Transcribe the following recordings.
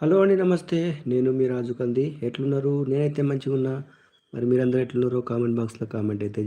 Hello అండి నమస్తే. నేను మీ రాజు కంది. ఎట్లున్నారు? నేనైతే మంచిగా ఉన్నా మరి మీరందరూ ఎట్లున్నారో కామెంట్ బాక్స్‌లో కామెంట్ అయితే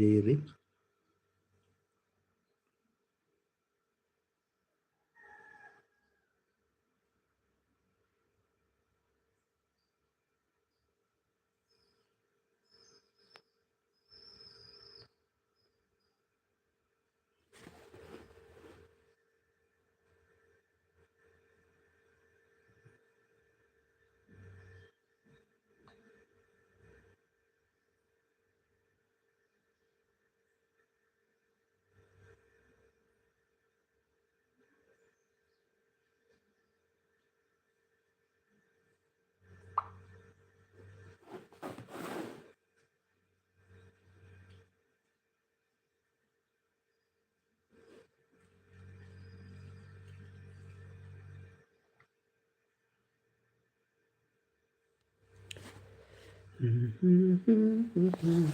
Mm-hmm.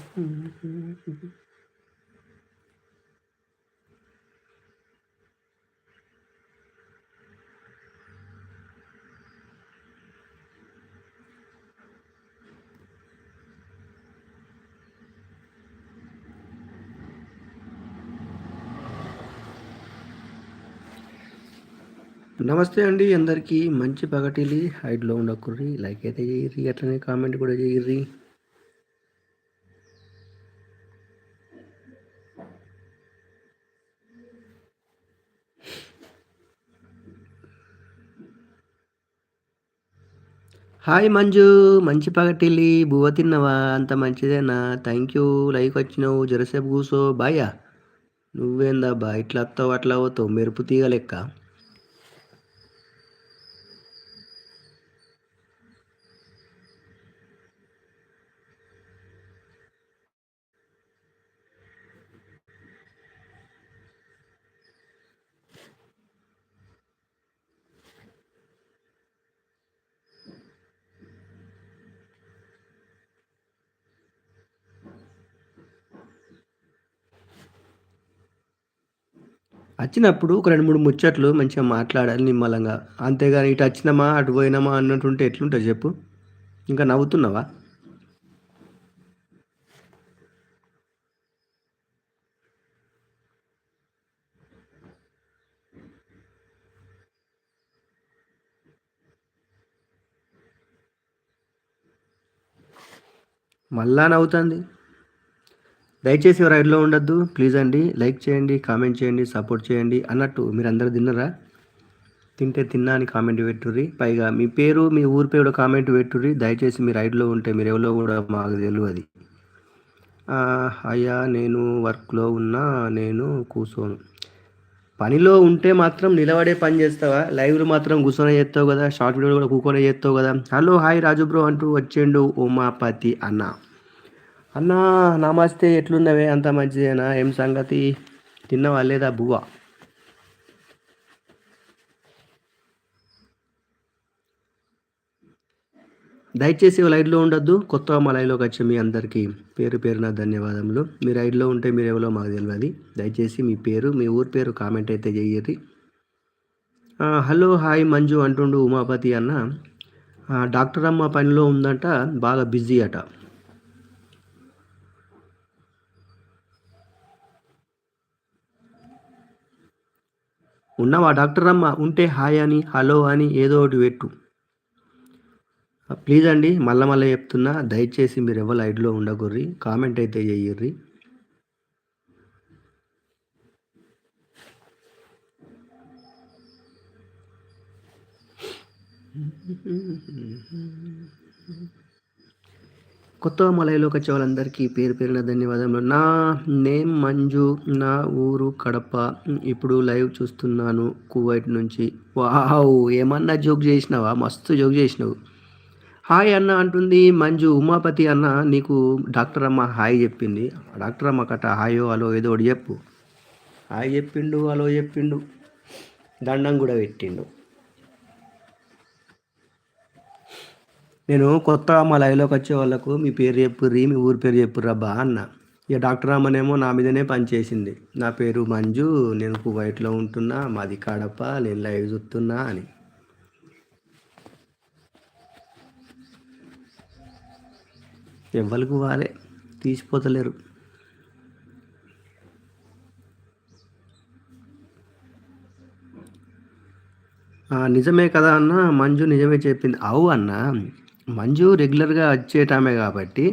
నమస్తే అండి అందరికీ. మంచి పగటిలి హైడ్‌లో ఉండకుర్రి. లైక్ అయితే జేయుర్రి. అట్లనే కామెంట్ కూడా చేయర్రి హాయ్ మంజు. మంచి పగటిల్లి. బువ్వ తిన్నవా? అంత మంచిదేనా? Thank you. లైక్ వచ్చినావు జరసేపు కూసో. బాయా? నువ్వేందబ్బా ఇట్లా వస్తావు అట్లా అవుతావు మెరుపు తీగ వచ్చినప్పుడు ఒక 2, 3 ముచ్చట్లు మంచిగా మాట్లాడాలి నిమ్మలంగా. అంతేగాని ఇటు వచ్చినామా అటు పోయినమా అన్నట్టుంటే ఎట్లుంటుంది చెప్పు. ఇంకా నవ్వుతున్నావా? మళ్ళా నవ్వుతుంది. దయచేసి ఎవరు రైడ్‌లో ఉండొద్దు. ప్లీజ్ అండి. లైక్ చేయండి, కామెంట్ చేయండి, సపోర్ట్ చేయండి. అన్నట్టు మీరు అందరు తిన్నరా? తింటే తిన్నా అని కామెంట్ పెట్టుర్రి. పైగా మీ పేరు, మీ ఊరి పేరు కూడా కామెంట్ పెట్టుర్రి. దయచేసి మీరు రైడ్‌లో ఉంటే మీరు ఎవరో కూడా మాకు తెలియదు అయ్యా నేను వర్క్‌లో ఉన్నా. నేను కూర్చోను పనిలో ఉంటే మాత్రం నిలబడే పని చేస్తావా? లైవ్‌లో మాత్రం కూర్చొని చేస్తావు కదా షార్ట్ వీడియో కూడా కూకోనే చేస్తావు కదా హలో హాయ్ రాజు బ్రో అంటూ వచ్చిండు ఉమాపతి అన్న. అన్నా నమస్తే ఎట్లున్నవే? అంత మంచిదేనా? ఏం సంగతి? తిన్నవా లేదా బువ్వ? దయచేసి లైవ్‌లో ఉండొద్దు. కొత్తగా మా లైవ్‌లోకి వచ్చే మీ అందరికీ పేరు పేరున ధన్యవాదములు. మీరు రైడ్‌లో ఉంటే మీరు ఎవరో మాకు తెలియదు దయచేసి మీ పేరు, మీ ఊరి పేరు కామెంట్ అయితే చేయరు హలో హాయ్ మంజు అంటుండు ఉమాపతి అన్న. డాక్టర్ అమ్మ పనిలో ఉందంట. బాగా బిజీ అట. ఉన్నావా డాక్టర్ అమ్మ? ఉంటే హాయ్ అని, హలో అని ఏదో ఒకటి పెట్టు. ప్లీజ్ అండి. మళ్ళా మళ్ళీ చెప్తున్నా. దయచేసి మీరు ఎవరు ఐడిలో ఉండకుర్రి. కామెంట్ అయితే చెయ్యర్రి Mm-hmm. కొత్త లైవ్‌లోకి వచ్చే వాళ్ళందరికీ పేరు పేరున ధన్యవాదములు. నా నేమ్ మంజు. నా ఊరు కడప. ఇప్పుడు లైవ్ చూస్తున్నాను కువైట్ నుంచి. వావ్! ఏమన్నా జోక్ చేసినావా? మస్తు జోక్ చేసినావు. హాయ్ అన్న అంటుంది మంజు. ఉమాపతి అన్న నీకు డాక్టర్ అమ్మ హాయ్ చెప్పింది. డాక్టర్ అమ్మ కట్ట హాయో, అలో ఏదో ఒకటి చెప్పు. హాయ్ చెప్పిండు, అలో చెప్పిండు. దండం కూడా పెట్టిండు. నేను కొత్త మా లైవ్లోకి వచ్చే వాళ్ళకు మీ పేరు చెప్పుర్రి మీ ఊరి పేరు చెప్పుర్రా బా అన్న. ఇక డాక్టర్ అమ్మనేమో నా మీదనే పనిచేసింది నా పేరు మంజు నేను కువైట్లో ఉంటున్నా మాది కాడప్ప నేను లైవ్ చూస్తున్నా అని. ఎవ్వరికి వారే తీసిపోతలేరు. నిజమే కదా అన్న? మంజు నిజమే చెప్పింది. అవు అన్న. మంజు రెగ్యులర్గా వచ్చేటామే కాబట్టి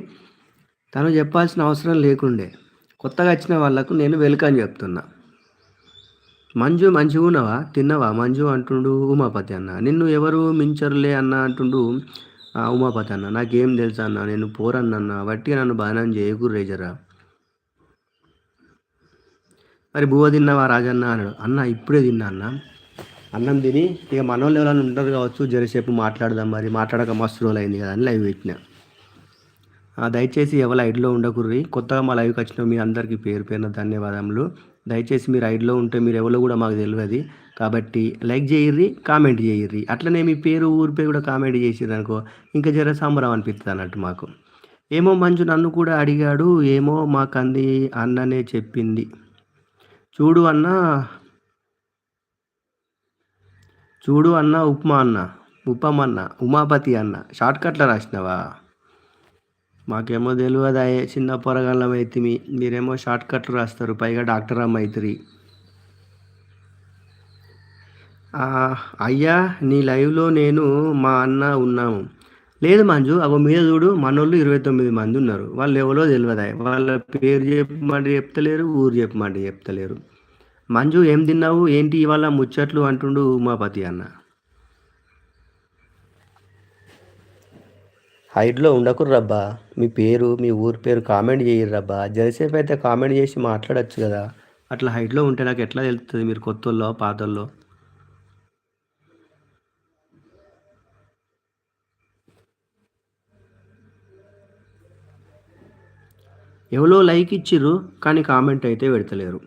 తను చెప్పాల్సిన అవసరం లేకుండే. కొత్తగా వచ్చిన వాళ్ళకు నేను వెల్కమ్ చెప్తున్నా. మంజు మంచిగా ఉన్నవా? తిన్నవా? మంజు అంటుండు ఉమాపతి అన్న. నిన్ను ఎవరు మించరులే అన్న? అంటుండు ఉమాపతి అన్న. నాకేం తెలుసా అన్న? నేను పోరన్న వట్టి నన్ను బాగా చేయకూర్రే జరా మరి బువ్వ తిన్నావా రాజన్న? అన్నాడు. అన్న ఇప్పుడే తిన్నా అన్న. అన్నం తిని ఇక మనోళ్ళు ఎవరైనా ఉంటారు కావచ్చు జరసేపు మాట్లాడదాం మరి మాట్లాడక మస్తు రోజులు అయింది కదా అని లైవ్ పెట్టిన. దయచేసి ఎవరు ఐడిలో ఉండకుర్రి కొత్తగా మా లైవ్కి వచ్చిన మీ అందరికీ పేరు పేరున ధన్యవాదములు. దయచేసి మీరు ఐడ్లో ఉంటే మీరు ఎవరో కూడా మాకు తెలియదు. కాబట్టి లైక్ చేయర్రి కామెంట్ చేయర్రి. అట్లనే మీ పేరు ఊరి పేరు కూడా కామెంట్ చేసిర్రు అనుకో ఇంకా జర సంబరం అనిపిస్తుంది అన్నట్టు మాకు. ఏమో మంచు నన్ను కూడా అడిగాడు ఏమో మాకు అంది అన్ననే చెప్పింది. చూడు అన్న చూడు అన్న ఉప్మా అన్న ఉపమన్న ఉమాపతి అన్న షార్ట్కట్లో రాసినవా? మాకేమో తెలియదు చిన్న పొరగాళ్ళం అయితే మీరేమో షార్ట్కట్లు రాస్తారు పైగా డాక్టర్ అమ్మ అవుతుంది అయ్యా నీ లైవ్లో నేను మా అన్న ఉన్నాము. లేదు మంజు అగో మీద చూడు మనోళ్ళు ఇరవై తొమ్మిది మంది ఉన్నారు. వాళ్ళు ఎవరో తెలియదు వాళ్ళ పేరు చెప్పమంటే చెప్తలేరు ఊరు చెప్పమంటే చెప్తలేరు. మంజు ఏం తిన్నావు? ఏంటి ఇవాళ ముచ్చట్లు? అంటుండు ఉమాపతి అన్న. హైట్లో ఉండకుర్రబ్బా. మీ పేరు మీ ఊరి పేరు కామెంట్ చేయర్రబ్బా. జరసేపు అయితే కామెంట్ చేసి మాట్లాడచ్చు కదా. అట్లా హైట్లో ఉంటే నాకు ఎట్లా తెలుస్తుంది మీరు కొత్తల్లో పాతల్లో ఎవరో లైక్ ఇచ్చిర్రు కానీ కామెంట్ అయితే పెడతలేరు.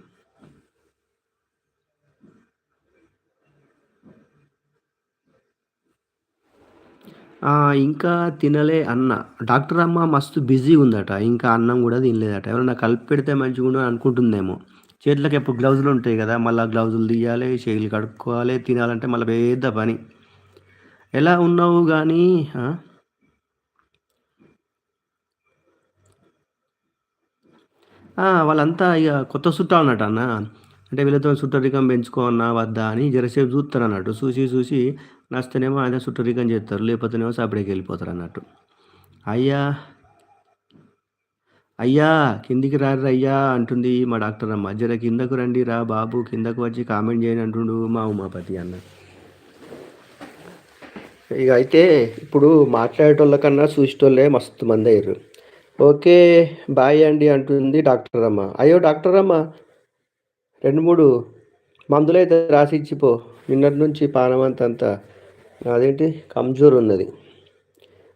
ఇంకా తినలే అన్న. డాక్టర్ అమ్మ మస్తు బిజీ ఉందట. ఇంకా అన్నం కూడా తినలేదట. ఎవరైనా కలిపి పెడితే మంచిగా అనుకుంటుందేమో. చేతులకు ఎప్పుడు గ్లౌజులు ఉంటాయి కదా మళ్ళీ గ్లౌజులు తీయాలి చేతులు కడుక్కోవాలి తినాలంటే మళ్ళీ పెద్ద పని. ఎలా ఉన్నావు కానీ వాళ్ళంతా ఇక కొత్త చుట్టాలు అన్నట్టు అన్న. అంటే వీళ్ళతో చుట్టరికం పెంచుకోవన్నా వద్దా అని జరసేపు చూస్తారు అన్నట్టు చూసి చూసి నచ్చితేనేమో ఆయన చుట్టరికం చేస్తారు లేకపోతేనేమో సపరేకి వెళ్ళిపోతారు అన్నట్టు. అయ్యా అయ్యా కిందికి రారు అయ్యా అంటుంది మా డాక్టర్ అమ్మ. జర కిందకు రండి రా బాబు కిందకు వచ్చి కామెంట్ చేయని అంటుండు మా ఉమాపతి అన్న. ఇక అయితే ఇప్పుడు మాట్లాడేటోళ్ళ కన్నా చూసేటోళ్ళే మస్తు మంది అయ్యారు. ఓకే బాయ్ అండి అంటుంది డాక్టర్ అమ్మ. అయ్యో డాక్టర్ అమ్మ రెండు మూడు మందులైతే రాసి ఇచ్చిపో. నిన్నటి నుంచి పానమంతంతా అదేంటి? కంజూర్ ఉన్నది.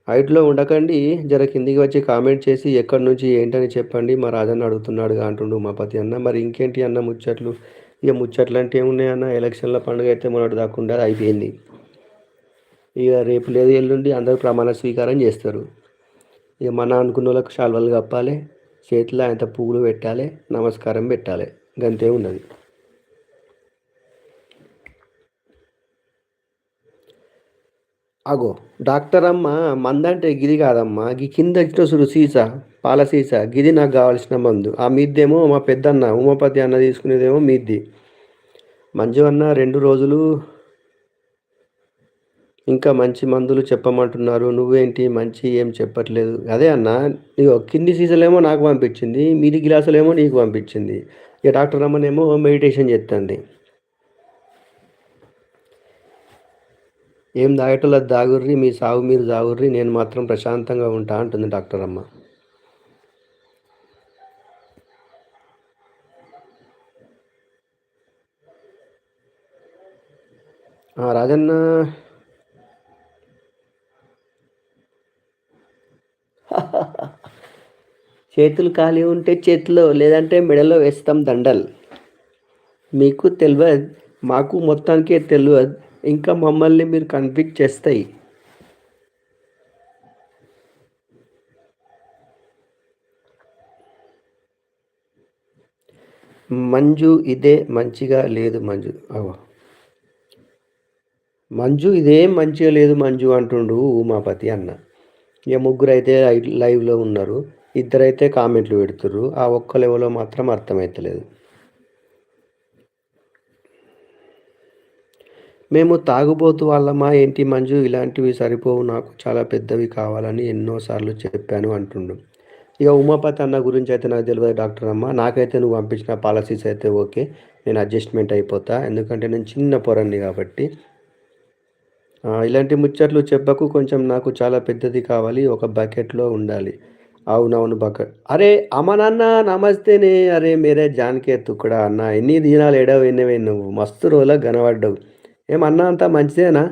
హైట్లో ఉండకండి. జర కిందికి వచ్చి కామెంట్ చేసి ఎక్కడి నుంచి ఏంటని చెప్పండి. మా రాజన్న అడుగుతున్నాడుగా అంటుండు ఉమాపతి అన్న. మరి ఇంకేంటి అన్న ముచ్చట్లు? ఇక ముచ్చట్లు అంటే ఏమున్నాయి అన్న? ఎలక్షన్ల పండుగ అయితే మొన్నటి దాకుండా అయిపోయింది. ఇక రేపు లేదు ఎల్లుండి అందరూ ప్రమాణ స్వీకారం చేస్తారు. ఇక మన అనుకున్న వాళ్ళకు శాల్వలు కప్పాలి. చేతిలో ఆయన పువ్వులు పెట్టాలి. నమస్కారం పెట్టాలి. గంతే ఉన్నది. అగో డాక్టర్ అమ్మ మందంటే గిది కాదమ్మా. గీ కింద చూడు సీసా పాల సీసా గిది నాకు కావాల్సిన మందు. ఆ మీద్దేమో మా పెద్దన్న ఉమాపతి అన్న తీసుకునేదేమో మీద్ది. మంజు అన్న రెండు రోజులు ఇంకా మంచి మందులు చెప్పమంటున్నారు. నువ్వేంటి? మంచి ఏం చెప్పట్లేదు. అదే అన్న నీ కింది సీజన్లేమో నాకు పంపించింది మీది గ్లాసులేమో నీకు పంపించింది. ఇక డాక్టర్ అమ్మనేమో మెడిటేషన్ చేస్తుంది ఏం దాగటంలో దాగుర్రి మీ సాగు మీరు దాగుర్రి నేను మాత్రం ప్రశాంతంగా ఉంటా అంటుంది డాక్టర్ అమ్మ. రాజన్న. చేతులు ఖాళీ ఉంటే చేతిలో లేదంటే మెడలో వేస్తాం దండలు. మీకు తెలియదు మాకు మొత్తానికే తెలియదు ఇంకా మమ్మల్ని మీరు కన్విక్ట్ చేస్తాయి. మంజు ఇదే మంచిగా లేదు మంజు. అవ మంజు ఇదేం మంచిగా లేదు మంజు అంటుండు ఉమాపతి అన్న. ఇక ముగ్గురు అయితే లైవ్లో ఉన్నారు. ఇద్దరైతే కామెంట్లు పెడుతుర్రు. ఆ ఒక్క లెవెల్లో మాత్రం అర్థమవుతలేదు మేము తాగుబోతు వాళ్ళమా ఏంటి మంజు? ఇలాంటివి సరిపోవు నాకు చాలా పెద్దవి కావాలని ఎన్నోసార్లు చెప్పాను అంటుండు. ఇక ఉమాపతి అన్న గురించి అయితే నాకు తెలియదు డాక్టర్ అమ్మ. నాకైతే నువ్వు పంపించిన పాలసీస్ అయితే ఓకే. నేను అడ్జస్ట్మెంట్ అయిపోతా. ఎందుకంటే నేను చిన్న పొరన్ని కాబట్టి. ఇలాంటి ముచ్చట్లు చెప్పకు. కొంచెం నాకు చాలా పెద్దది కావాలి. ఒక బకెట్లో ఉండాలి. అవునవును బకెట్ అరే అమ్మనన్న నమస్తేనే. అరే మీరే జానకే తుక్కడా అన్న. ఎన్ని దినాలు ఎడవు నువ్వు. మస్తు రోజులకు కనబడ్డావు ఏమన్నా అంతా మంచిదేనా?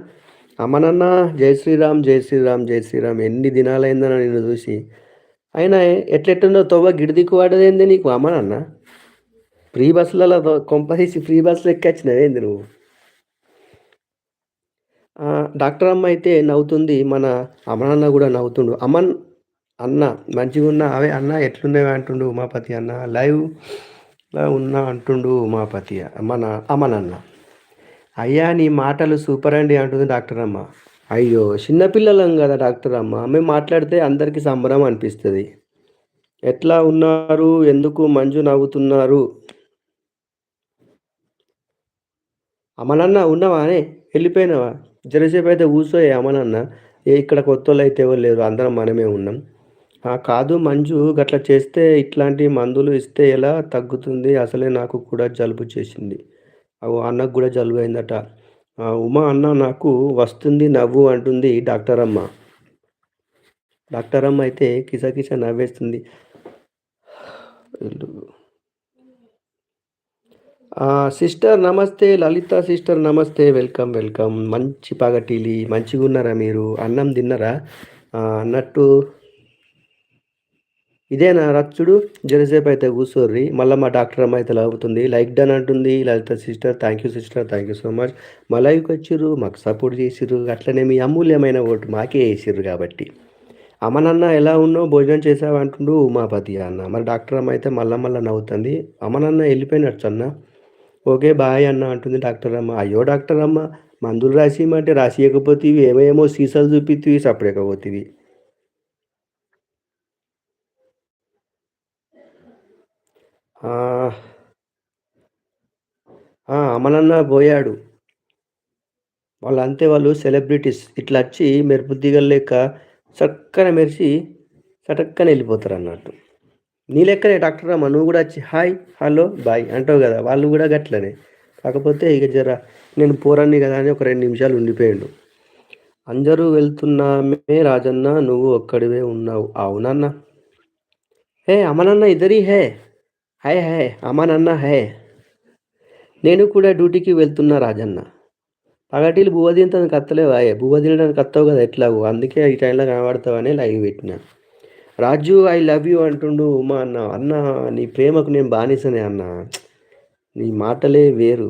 అమ్మనన్న జై శ్రీరామ్ జై శ్రీరామ్ జై శ్రీరామ్ ఎన్ని దినాలైందన్న నిన్ను చూసి. అయినా ఎట్లెట్టుందో తవ్వ గిడిదిక్కు వాడదేంది నీకు అమ్మనన్న? ఫ్రీ బస్సులలో కొంపదీసి ఫ్రీ బస్సులు ఎక్కొచ్చినవేంది నువ్వు? డాక్టర్ అమ్మ అయితే నవ్వుతుంది మన అమ్మనన్న కూడా నవ్వుతుండు. అమన్ అన్న మంచిగా ఉన్న అవే అన్న ఎట్లున్నావే అంటుండు ఉమాపతి అన్న. లైవ్లో ఉన్నా అంటుండు ఉమాపతి మన అమనన్న అయ్యా నీ మాటలు సూపర్ అండి అంటుంది డాక్టర్ అమ్మ. అయ్యో చిన్నపిల్లలం కదా డాక్టర్ అమ్మ. మేము మాట్లాడితే అందరికీ సంబరం అనిపిస్తుంది. ఎట్లా ఉన్నారు? ఎందుకు మంజు నవ్వుతున్నారు? అమనన్న ఉన్నావా? అనే వెళ్ళిపోయినావా? జరసేపు అయితే కూర్చోయే అమనన్న ఏ ఇక్కడ కొత్త వాళ్ళు అయితే ఎవరు లేరు. అందరం మనమే ఉన్నాం. కాదు మంజు గట్లా చేస్తే ఇట్లాంటి మందులు ఇస్తే ఎలా తగ్గుతుంది? అసలే నాకు కూడా జలుబు చేసింది. అన్నకు కూడా జలుబు అయిందట ఉమా అన్న నాకు వస్తుంది నవ్వు అంటుంది డాక్టర్ అమ్మ డాక్టర్ అమ్మ అయితే కిసకిస నవ్వేస్తుంది. సిస్టర్ నమస్తే లలిత సిస్టర్ నమస్తే వెల్కమ్ వెల్కమ్. మంచి పగటిలి మంచిగా ఉన్నారా మీరు? అన్నం తిన్నారా? అన్నట్టు ఇదేనా రచ్చుడు జరసేపు అయితే కూర్చోర్రి మళ్ళీ మా డాక్టర్ అమ్మ అయితే లాగుతుంది. లైక్ డన్ అంటుంది. Lalitha sister thank you sister thank you so much మా లైవ్కి వచ్చిర్రు మాకు సపోర్ట్ చేసిర్రు. అట్లనే మీ అమూల్యమైన ఓటు మాకే వేసిర్రు కాబట్టి. అమ్మ నాన్న ఎలా ఉన్నావు భోజనం చేసావు అంటుండు ఉమాపతి అన్న. మరి డాక్టర్ అమ్మ అయితే మళ్ళా మళ్ళీ నవ్వుతుంది. అమ్మ నాన్న వెళ్ళిపోయినట్టు అన్న ఓకే బాయ్ అన్న అంటుంది డాక్టర్ అమ్మ. అయ్యో డాక్టర్ అమ్మ మందులు రాసిమంటే రాసియకపోతేవి ఏమేమో సీసాలు చూపిత్తివి సపరేకపోతేవి అమలన్న పోయాడు. వాళ్ళు అంతే వాళ్ళు సెలబ్రిటీస్. ఇట్లా వచ్చి మెరుపు దిగలు లెక్క చక్కన మెరిసి చటక్కన వెళ్ళిపోతారు అన్నట్టు నీ లెక్కనే డాక్టర్ రామ్మ నువ్వు కూడా వచ్చి హాయ్ హలో బాయ్ అంటావు కదా వాళ్ళు కూడా గట్లనే. కాకపోతే ఇక జర నేను పోరాన్ని కదా అని ఒక రెండు నిమిషాలు ఉండిపోయాడు. అందరూ వెళ్తున్నామే రాజన్న నువ్వు ఒక్కడివే ఉన్నావు. అవునన్న. హే అమలన్న ఇద్దరి హే. హే హే అమానన్న హే. నేను కూడా డ్యూటీకి వెళ్తున్నా రాజన్న. పగటిలు బువ్వ అత్తలేవు అయ్యే బువ్వ తినడానికి కత్తవు కదా ఎట్లాగో? అందుకే ఈ టైంలో కనబడతావని లైవ్ పెట్టిన. రాజు ఐ లవ్ యూ అంటుండు ఉమా అన్న. అన్న నీ ప్రేమకు నేను బానిసనే అన్న. నీ మాటలే వేరు.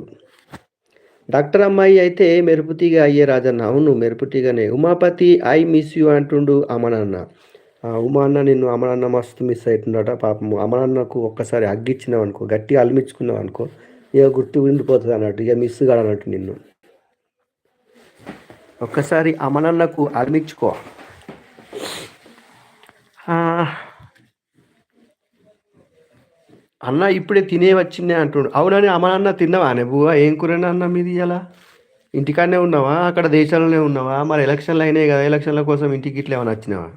డాక్టర్ అమ్మాయి అయితే మెరుపుతీగా అయ్యే రాజన్న. అవును మెరుపుతీగానే. ఉమాపతి ఐ మిస్ యూ అంటుండు అమనన్న ఉమా అన్న నిన్ను అమరన్న మస్తు మిస్ అవుతుండట పాపం అమరన్నకు ఒక్కసారి అగ్గిచ్చినావు అనుకో గట్టిగా అలిమించుకున్నావు అనుకో ఇక గుర్తు ఉండిపోతుంది అన్నట్టు ఇక మిస్ కాడన్నట్టు నిన్ను. ఒక్కసారి అమరన్నకు అర్మించుకో అన్న ఇప్పుడే తినే వచ్చిందే అంటుండు. అవునని అమరన్న తిన్నావా అనే బువ్వ ఏం కూరని అన్న మీది ఇలా ఇంటికాడనే ఉన్నావా? అక్కడ దేశాలనే ఉన్నావా? మరి ఎలక్షన్లు అయినాయి కదా ఎలక్షన్ల కోసం ఇంటికి ఇట్లా ఏమైనా వచ్చినావా?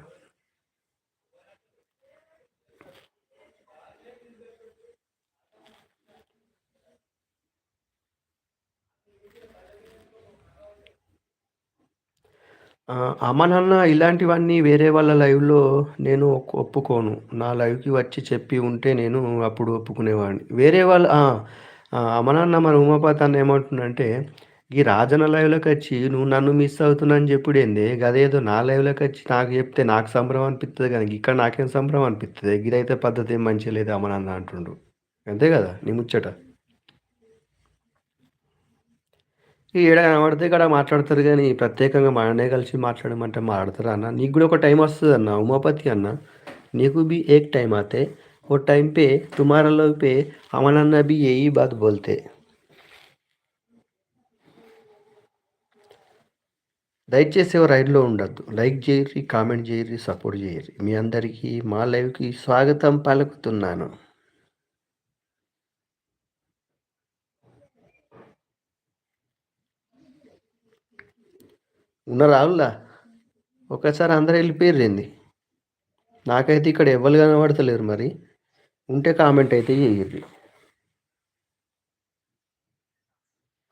అమనన్న ఇలాంటివన్నీ వేరే వాళ్ళ లైవ్‌లో నేను ఒప్పుకోను. నా లైవ్‌కి వచ్చి చెప్పి ఉంటే నేను అప్పుడు ఒప్పుకునేవాడిని. వేరే వాళ్ళు అమనన్న మన ఉమాపతి అన్న ఏమంటుండంటే, "ఈ రాజన్న వచ్చి నువ్వు నన్ను మిస్ అవుతున్నా అని చెప్పుడేందే? గదేదో నా వచ్చి నాకు చెప్తే నాకు సంబరం అనిపిస్తుంది కానీ ఇక్కడ నాకేం సంబరం అనిపిస్తుంది గిదైతే పద్ధతి ఏం మంచిగా లేదు అమనన్న" అంటుండు. అంతే కదా నీ ముచ్చట. ఈడ కనబడితే ఇక్కడ మాట్లాడతారు కానీ ప్రత్యేకంగా మననే కలిసి మాట్లాడమంటే మాట్లాడతారు అన్న? నీకు కూడా ఒక టైం వస్తుంది అన్న ఉమాపతి అన్న. నీకు బి ఏక్ టైం ఆతే. ఓ టైం పే తుమారా పే అమనన్న బి ఏ బాత్ బోల్తే. దయచేసి రైడ్లో ఉండద్దు. లైక్ చేయరి కామెంట్ చేయరి సపోర్ట్ చేయరి మీ అందరికీ మా లైవ్కి స్వాగతం పలుకుతున్నాను. ఉన్న రావులా ఒకసారి అందరు వెళ్ళిపోయారు ఏంది? నాకైతే ఇక్కడ ఎవరు కనబడతలేరు మరి. ఉంటే కామెంట్ అయితే చేయరు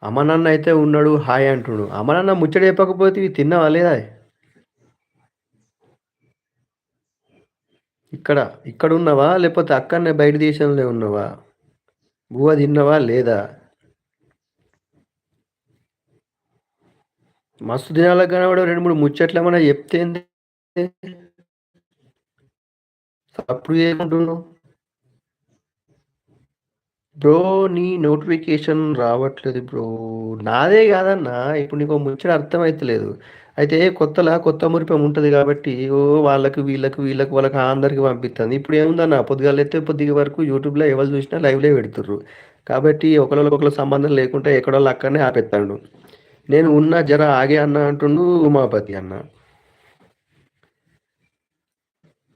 అమ్మనన్న అయితే ఉన్నాడు హాయ్ అంటుడు. అమ్మనన్న ముచ్చట చెప్పకపోతే ఇవి తిన్నావా లేదా? ఇక్కడ ఇక్కడ ఉన్నావా? లేకపోతే అక్కడనే బయట దేశంలో ఉన్నావా? బువ్వ తిన్నావా లేదా? మస్తు దినాలకు కనబడే రెండు మూడు ముచ్చట్లు ఏమన్నా చెప్తే అప్పుడు ఏమంటున్నావు? బ్రో నీ నోటిఫికేషన్ రావట్లేదు బ్రో. నాదే కాదన్నా ఇప్పుడు నీకు ముచ్చట అర్థమైతలేదు. అయితే కొత్తలా కొత్త మురిపం ఉంటుంది కాబట్టి ఓ వాళ్ళకు వీళ్ళకు వీళ్ళకు వాళ్ళకి అందరికి పంపిస్తుంది ఇప్పుడు ఏముందన్న పొద్దుగాలు అయితే పొద్దుగా వరకు యూట్యూబ్లో ఎవరు చూసినా లైవ్లే పెడుతుర్రు. కాబట్టి ఒకళ్ళొకళ్ళ సంబంధం లేకుండా ఎక్కడోళ్ళు అక్కడనే ఆపెత్తాడు. నేను ఉన్న జర ఆగే అన్న అంటుండు ఉమాపతి అన్న.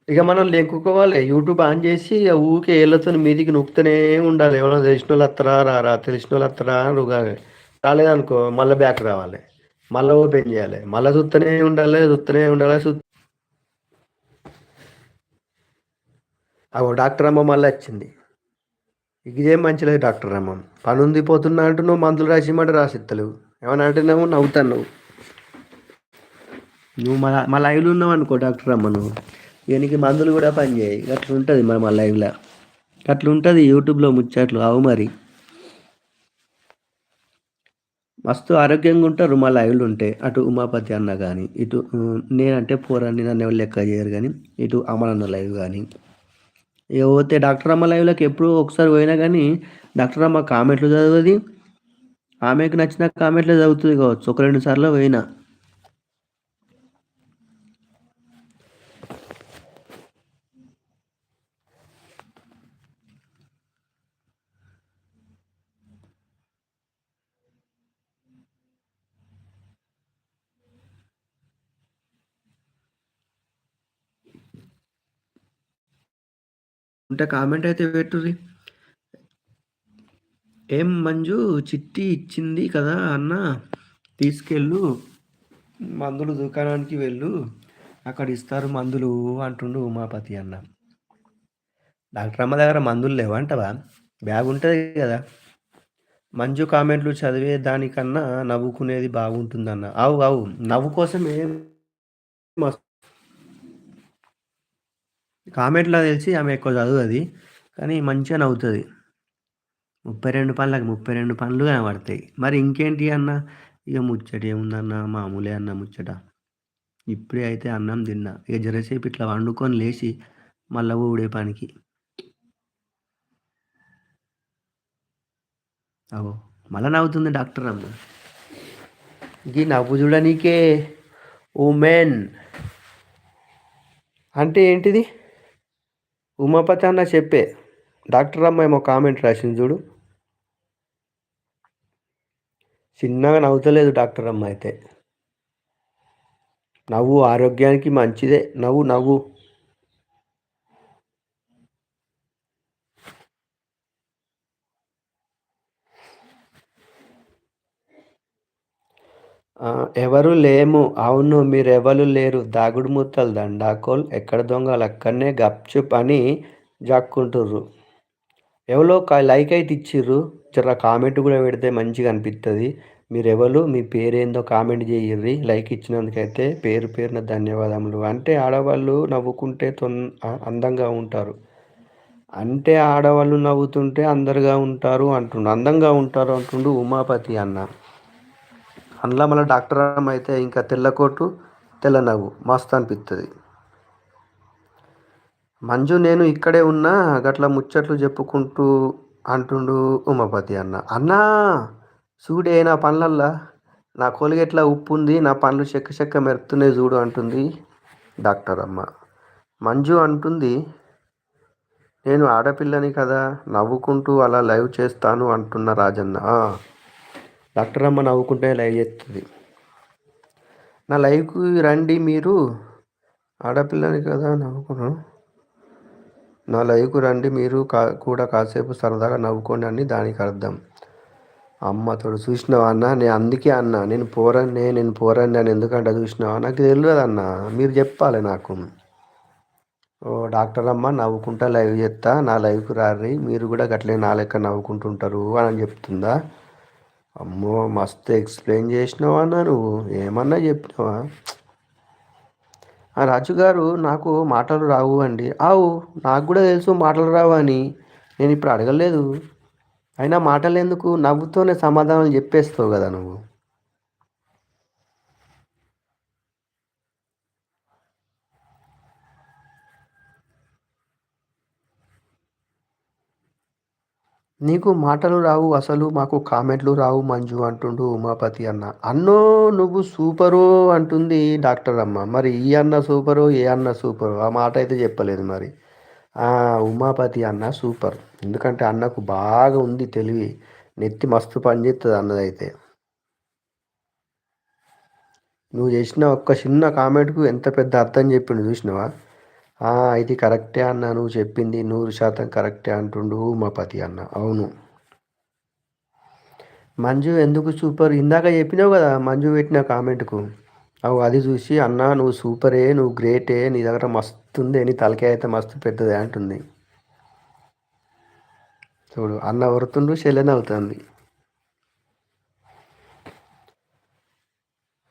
ఇక మనం లెంకుకోవాలి యూట్యూబ్ ఆన్ చేసి ఊకే ఏళ్ళతో మీదికి నొక్కుతూనే ఉండాలి. ఎవరైనా తెలిసిన వాళ్ళు అత్తరా రారా తెలిసిన వాళ్ళు అత్తరా అని రాలేదనుకో మళ్ళీ బ్యాక్ రావాలి. మళ్ళీ ఓపెన్ చేయాలి. మళ్ళీ చూస్తూనే ఉండాలి చూస్తూనే ఉండాలి చూ అగో డాక్టర్ అమ్మ మళ్ళీ వచ్చింది. ఇదేం మంచిలేదు డాక్టర్ అమ్మ. పని ఉంది పోతున్నా అంటూ నువ్వు మందులు రాసిమంటే రాసిత్తలేవు. ఏమన్నా అంటున్నావు నవ్వుతాను నువ్వు. నువ్వు మా మా లైవ్లో ఉన్నావు అనుకో డాక్టర్ అమ్మ నువ్వు. దీనికి మందులు కూడా పనిచేయి అట్లా ఉంటుంది మరి మా లైవ్లో. అట్లా ఉంటుంది యూట్యూబ్లో ముచ్చట్లు. అవు మరి. మస్తు ఆరోగ్యంగా ఉంటారు మా లైవ్లు ఉంటే. అటు ఉమాపతి అన్న కానీ ఇటు నేనంటే పోరాన్ని నన్ను ఎవరు లెక్క చేయరు కానీ ఇటు అమలన్న లైవ్ కానీ ఇక పోతే డాక్టర్ అమ్మ లైవ్లోకి ఎప్పుడు ఒకసారి పోయినా కానీ డాక్టర్ అమ్మ కామెంట్లు చదవది ఆమెకు నచ్చిన కామెంట్లో చదువుతుంది కావచ్చు. ఒక రెండు సార్లు పోయినా. ఉంటే కామెంట్ అయితే పెట్టుది ఏం మంజు చిట్టి ఇచ్చింది కదా అన్న తీసుకెళ్ళు మందులు దుకాణానికి వెళ్ళు అక్కడ ఇస్తారు మందులు అంటుండు ఉమాపతి అన్న. డాక్టర్ అమ్మ దగ్గర మందులు లేవంటవా బ్యాగ్ ఉంటుంది కదా. మంజు కామెంట్లు చదివే దానికన్నా నవ్వుకునేది బాగుంటుందన్న. అవు అవు నవ్వు కోసం ఏం కామెంట్లో తెలిసి ఆమె ఎక్కువ చదువుతుంది కానీ మంచిగా నవ్వుతుంది. ముప్పై రెండు పనులకు ముప్పై రెండు పనులు కనబడతాయి. మరి ఇంకేంటి అన్న? ఇక ముచ్చట ఏముందన్న? మామూలే అన్న ముచ్చట. ఇప్పుడే అయితే అన్నం తిన్నా. ఇక జరసేపు ఇట్లా వండుకొని లేచి మళ్ళా ఊడే పనికి. అవో మళ్ళా నవ్వుతుంది డాక్టర్ అమ్మ. ఈ నవ్వు చూడనీకే. ఉమెన్. అంటే ఏంటిది? ఉమాపతి అన్న చెప్పే. డాక్టర్ అమ్మ ఏమో కామెంట్ రాసింది చూడు. చిన్నగా నవ్వుతలేదు డాక్టర్ అమ్మ అయితే. నవ్వు ఆరోగ్యానికి మంచిదే. నవ్వు నవ్వు. ఎవరు లేము. అవును మీరెవరు లేరు. దాగుడు ముత్తలు దండాకోల్. ఎక్కడ దొంగలు? అక్కడనే గప్చుప్ అని జాక్కుంటుర్రు. ఎవరో లైక్ అయితే ఇచ్చిర్రు. జర కామెంట్ కూడా పెడితే మంచిగా అనిపిస్తుంది మీరు ఎవరు మీ పేరేందో కామెంట్ చేయర్రి. లైక్ ఇచ్చినందుకైతే పేరు పేరున ధన్యవాదములు. అంటే ఆడవాళ్ళు నవ్వుకుంటే తొన్ అందంగా ఉంటారు. అంటే ఆడవాళ్ళు నవ్వుతుంటే అందరుగా ఉంటారు అంటుండు. అందంగా ఉంటారు అంటుండు ఉమాపతి అన్న. అందులో మళ్ళీ డాక్టర్ అయితే ఇంకా తెల్లకోటు తెల్ల నవ్వు మస్తు అనిపిస్తుంది మంజు నేను ఇక్కడే ఉన్నా గట్ల ముచ్చట్లు చెప్పుకుంటూ అంటుండు ఉమాపతి అన్న. అన్నా చూడే నా పనులల్లా నా కొలిగెట్లా ఉప్పు ఉంది నా పనులు చెక్క చెక్క మెరుతున్నాయి చూడు అంటుంది డాక్టర్ అమ్మ. మంజు అంటుంది నేను ఆడపిల్లని కదా నవ్వుకుంటూ అలా లైవ్ చేస్తాను అంటున్న రాజన్న. డాక్టర్ అమ్మ నవ్వుకుంటే లైవ్ చేస్తుంది నా లైవ్కి రండి మీరు ఆడపిల్లని కదా నవ్వుకున్నాను. నా లైవ్కు రండి మీరు కా కూడా కాసేపు సరదాగా నవ్వుకోండి అని దానికి అర్థం. అమ్మ తోడు చూసినావా అన్న? నేను అందుకే అన్న. నేను పోరండి నేను పోరండి అని ఎందుకంటే చూసినావా? నాకు తెలియదు అన్న మీరు చెప్పాలి నాకు. ఓ డాక్టర్ అమ్మ నవ్వుకుంటా లైవ్ చేస్తా నా లైవ్కి రారి మీరు కూడా గట్లే నా లెక్క నవ్వుకుంటుంటారు అని చెప్తుందా? అమ్మో మస్తు ఎక్స్ప్లెయిన్ చేసినావా అన్న నువ్వు? ఏమన్నా చెప్పినావా? రాజు గారు నాకు మాటలు రావు అండి. ఆవు నాకు కూడా తెలుసు మాటలు రావు అని. నేను ఇప్పుడు అడగలేదు. అయినా మాటలు ఎందుకు నవ్వుతోనే సమాధానాలు చెప్పేస్తావు కదా నువ్వు. నీకు మాటలు రావు అసలు మాకు కామెంట్లు రావు మంజు అంటుండు ఉమాపతి అన్న. అన్నో నువ్వు సూపరు అంటుంది డాక్టర్ అమ్మ. మరి ఈ అన్న సూపరు ఏ అన్న సూపరు? ఆ మాట అయితే చెప్పలేదు మరి. ఉమాపతి అన్న సూపర్. ఎందుకంటే అన్నకు బాగా ఉంది తెలివి. నెత్తి మస్తు పనిచేస్తుంది అన్నదైతే. నువ్వు చేసిన ఒక్క చిన్న కామెంట్కు ఎంత పెద్ద అర్థం చెప్పిండు చూసినావా? ఇది కరెక్టే అన్న నువ్వు చెప్పింది నూరు శాతం కరెక్టే అంటుండు ఉమాపతి అన్న. అవును. మంజు ఎందుకు సూపర్? ఇందాక చెప్పినావు కదా మంజు పెట్టిన కామెంట్కు. అవు అది చూసి అన్న నువ్వు సూపరే నువ్వు గ్రేటే నీ దగ్గర మస్తుంది నీ తలకాయ అయితే మస్తు పెద్దదే అంటుంది. చూడు అన్న వరుతుండు చెల్లెని అవుతుంది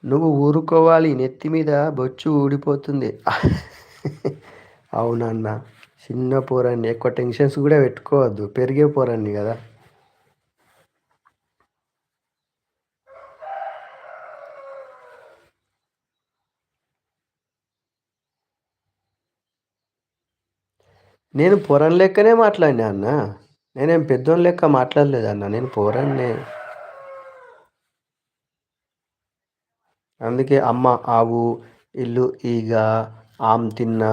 నువ్వు ఊరుకోవాలి నెత్తి మీద బొచ్చు ఊడిపోతుంది. అవునన్న. చిన్న పోరాన్ని ఎక్కువ టెన్షన్స్ కూడా పెట్టుకోవద్దు. పెరిగే పోరాన్ని కదా. నేను పొరం లెక్కనే మాట్లాడినా అన్న. నేనేం పెద్దోని లెక్క మాట్లాడలేదు అన్న. నేను పోరాన్నే. అందుకే అమ్మ ఆవు ఇల్లు ఈగ ఆమ్ తిన్నా.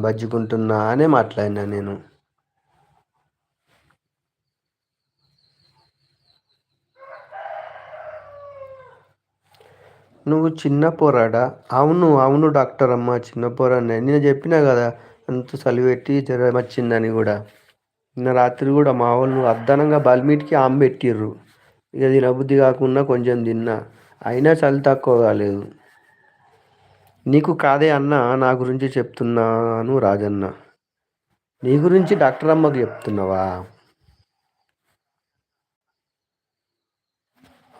బజ్జుకుంటున్నా అనే మాట్లాడినా నేను. నువ్వు చిన్న పోరాడా? అవును అవును డాక్టర్ అమ్మ చిన్న పోరాడినే. నేను చెప్పినా కదా అంత చలిపెట్టి జ్వరం వచ్చిందని కూడా. నిన్న రాత్రి కూడా మా వాళ్ళు అద్దనంగా బల్మీట్కి ఆమె పెట్టిర్రు. ఇక తినబుద్ధి కాకుండా కొంచెం తిన్నా. అయినా చలి తక్కువ కాలేదు. నీకు కాదే అన్న నా గురించి చెప్తున్నాను రాజన్న. నీ గురించి డాక్టర్ అమ్మకు చెప్తున్నావా?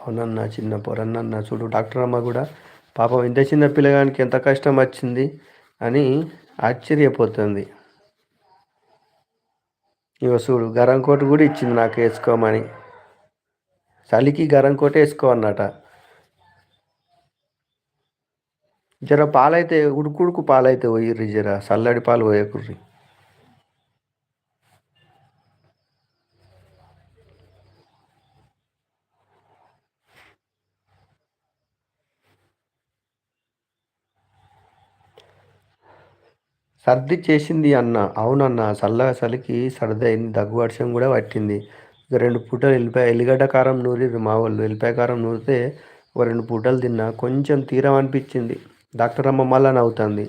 అవునన్నా చిన్న పొరన్న చూడు డాక్టర్ అమ్మ కూడా పాపం ఇంత చిన్న పిల్లగానికి ఎంత కష్టం వచ్చింది అని ఆశ్చర్యపోతుంది. ఇవ చూడు గరం కోట కూడా ఇచ్చింది నాకు వేసుకోమని. చలికి గరం కోట వేసుకో అన్నట. జర పాలైతే ఉడుకుడుకు పాలైతే పోయిర్రి జర చల్లడి పాలు పోయకుర్రి. సర్ది చేసింది అన్న అవునన్న చల్లగా చలికి సర్ది అయింది దగ్గు వర్షం కూడా పట్టింది. ఇక రెండు పూటలు వెళ్ళిపోయి ఎల్లిగడ్డ కారం నూరి మా వాళ్ళు వెళ్ళిపోయి కారం నూరితే ఒక రెండు పూటలు తిన్నా కొంచెం తీరం అనిపించింది డాక్టర్ అమ్మ మళ్ళా నవ్వుతుంది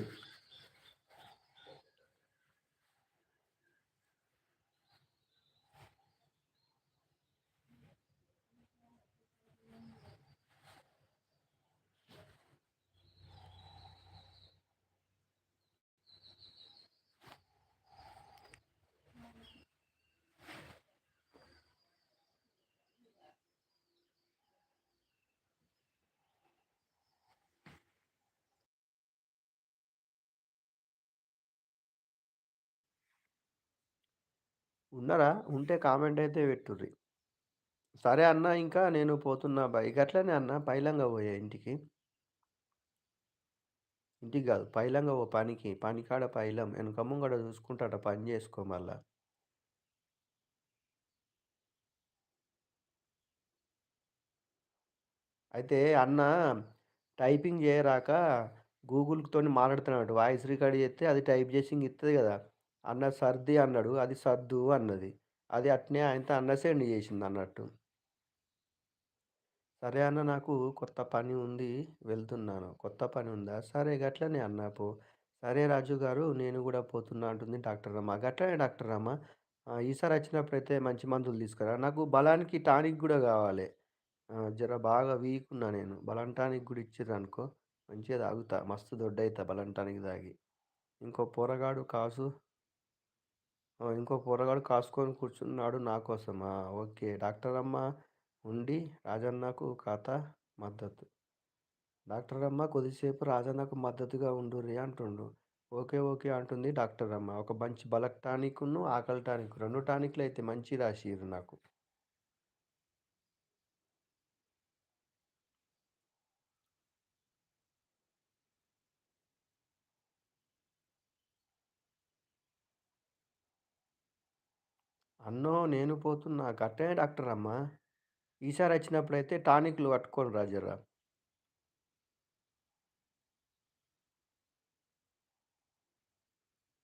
ఉన్నారా? ఉంటే కామెంట్ అయితే పెట్టుర్రి. సరే అన్న ఇంకా నేను పోతున్నా బైక్ అట్లనే అన్న పైలంగా పోయా ఇంటికి. ఇంటికి కాదు పైలంగా ఓ పనికి పనికాడ పైలం వెనక ముంగడ చూసుకుంటాట పని చేసుకో మళ్ళా. అయితే అన్న టైపింగ్ చేయరాక గూగుల్తో మాట్లాడుతున్నాడు వాయిస్ రికార్డ్ చేస్తే అది టైప్ చేసి ఇస్తుంది కదా. అన్న సర్ది అన్నాడు అది సర్దు అన్నది అది అట్నే ఆయనతో అన్న సెండ్ చేసింది అన్నట్టు సరే అన్న నాకు కొత్త పని ఉంది వెళ్తున్నాను. కొత్త పని ఉందా? సరే గట్లనే అన్నపు సరే రాజు గారు నేను కూడా పోతున్నా అంటుంది డాక్టర్ అమ్మ గట్లనే డాక్టర్ అమ్మ ఈసారి వచ్చినప్పుడైతే మంచి మందులు తీసుకురా. నాకు బలానికి టానిక్ కూడా కావాలి జర బాగా వీక్ ఉన్నా నేను. బలం టానిక్ ఇచ్చిర్రు అనుకో మంచిగా తాగుతా. మస్తు దొడ్డయితా బలం టానిక్ తాగి. ఇంకో పోరగాడు కాసు ఇంకో పోరగాడు కాసుకొని కూర్చున్నాడు నా కోసమా? ఓకే. అమ్మ ఉండి రాజన్నకు ఖాతా మద్దతు. డాక్టర్ అమ్మ కొద్దిసేపు రాజన్నకు మద్దతుగా ఉండుర్రి అంటుండు. ఓకే. ఓకే. అంటుంది డాక్టర్ అమ్మ ఒక మంచి బలక్ టానిక్ను ఆకలి టానిక్ రెండు టానిక్లు అయితే మంచి రాసిరు నాకు. అన్నో నేను పోతున్నా. అమ్మ ఈసారి వచ్చినప్పుడైతే టానిక్‌లు పట్టుకొని రా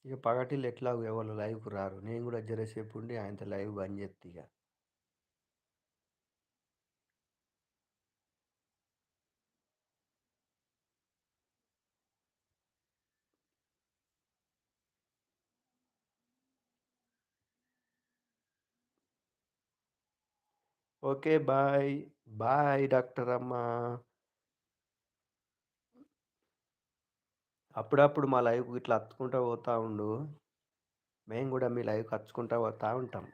ఇక పగటిలు పగటిల్లు ఎవరు ఎవళ్ళు లైవ్‌కి రారు. నేను కూడా జరసేపు ఉండి ఆయనతో లైవ్ బంద్ చేస్తా ఇక ఓకే. బాయ్. బాయ్ డాక్టర్ అమ్మ అప్పుడప్పుడు మా లైవ్ ఇట్లా అత్తుకుంటా పోతూ ఉండు. మేము కూడా మీ లైవ్‌కి అచ్చుకుంటా పోతూ ఉంటాం.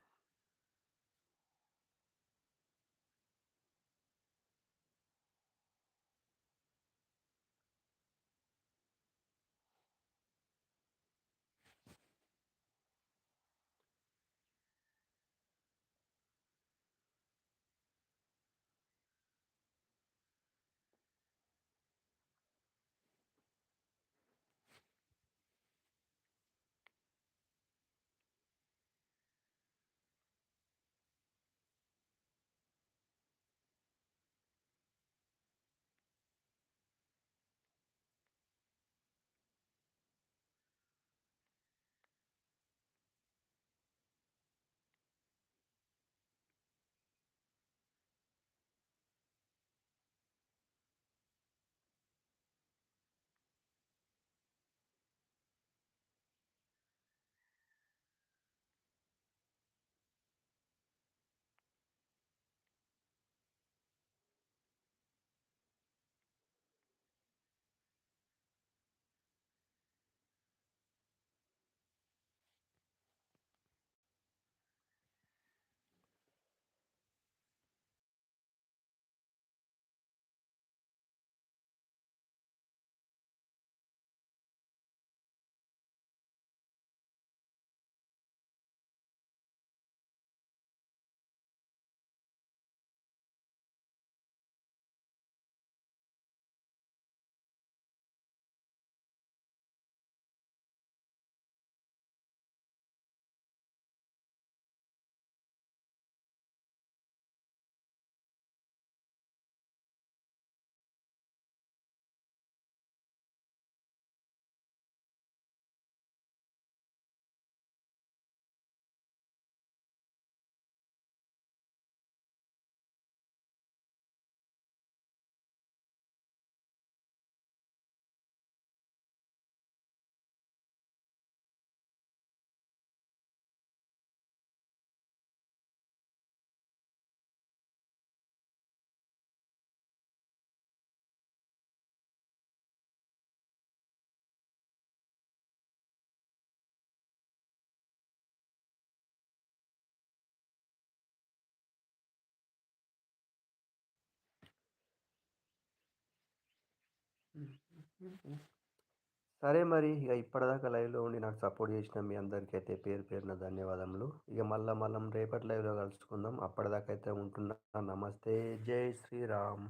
సరే మరి ఇక ఇప్పటిదాకా లైవ్‌లో ఉండి నాకు సపోర్ట్ చేసిన మీ అందరికీ అయితే పేరు పేరున ధన్యవాదములు. ఇక మళ్ళా మనం రేపటి లైవ్‌లో కలుసుకుందాం. అప్పటిదాకా అయితే ఉంటున్నా. నమస్తే. జై శ్రీరామ్.